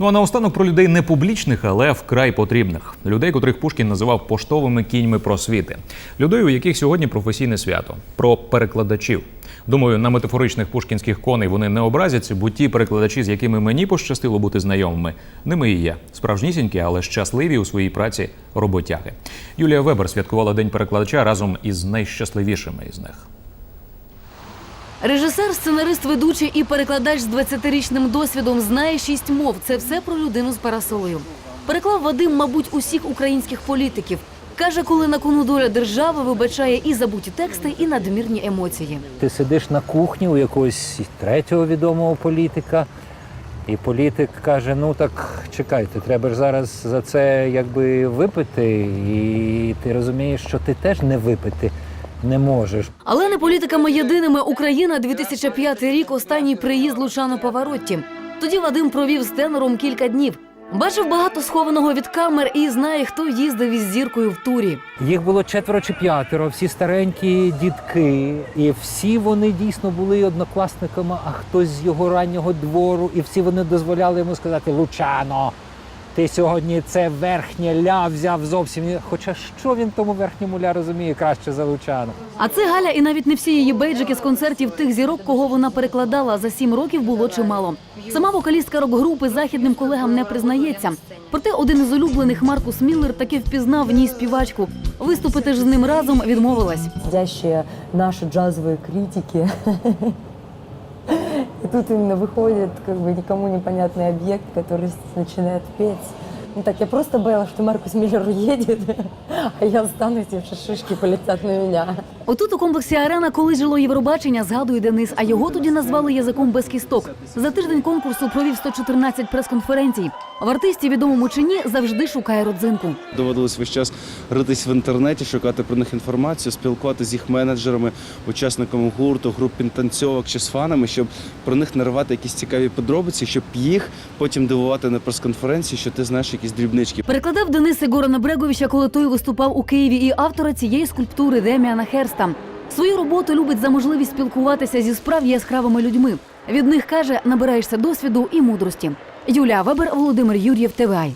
Ну а наостанок про людей не публічних, але вкрай потрібних. Людей, котрих Пушкін називав поштовими кіньми просвіти. Людей, у яких сьогодні професійне свято про перекладачів. Думаю, на метафоричних пушкінських коней вони не образяться, бо ті перекладачі, з якими мені пощастило бути знайомими, ними і є. Справжнісінькі, але щасливі у своїй праці роботяги. Юлія Вебер святкувала день перекладача разом із найщасливішими із них. Режисер, сценарист, ведучий і перекладач з 20-річним досвідом знає шість мов. Це все про людину з парасолею. Переклав Вадим, мабуть, усіх українських політиків. Каже, коли на кону доля держави вибачає і забуті тексти, і надмірні емоції. Ти сидиш на кухні у якогось третього відомого політика, і політик каже: ну так чекайте, треба ж зараз за це якби випити, і ти розумієш, що ти теж не випити не можеш. Але не політиками єдиними Україна 2005 рік. Останній приїзд Лучано Паваротті. Тоді Вадим провів з тенором кілька днів. Бачив багато схованого від камер і знає, хто їздив із зіркою в турі. Їх було четверо чи п'ятеро, всі старенькі дітки, і всі вони дійсно були однокласниками, а хтось з його раннього двору, і всі вони дозволяли йому сказати: Лучано, ти сьогодні це верхнє ля взяв зовсім. Хоча що він тому верхньому ля розуміє краще за Лучано? А це Галя, і навіть не всі її бейджики з концертів тих зірок, кого вона перекладала за сім років, було чимало. Сама вокалістка рок-групи західним колегам не признається. Проте один із улюблених Маркус Міллер таки впізнав в ній співачку. Виступити ж з ним разом відмовилась. сидящие наши джазовые критики. И тут именно выходит как бы никому непонятный объект, который с- начинает петь. Ну так, я просто боялась, что Маркус Миллер уедет, а я останусь, и шишки полетят на меня. Отут у комплексі Арена, коли жило Євробачення, згадує Денис, а його тоді назвали язиком без кісток. За тиждень конкурсу провів 114 прес-конференцій. В артисті, відомому чи ні, завжди шукає родзинку. Доводилось весь час ритись в інтернеті, шукати про них інформацію, спілкуватися з їх менеджерами, учасниками гурту, груп танцьовок чи з фанами, щоб про них наривати якісь цікаві подробиці, щоб їх потім дивувати на прес-конференції, що ти знаєш якісь дрібнички. Перекладав Денис Ігорана Бреговича, коли той виступав у Києві, і автора цієї скульптури Деміана Херста. Свою роботу любить за можливість спілкуватися зі справді яскравими людьми. Від них каже, набираєшся досвіду і мудрості. Юлія Вебер, Володимир Юр'єв, ТВАЙ.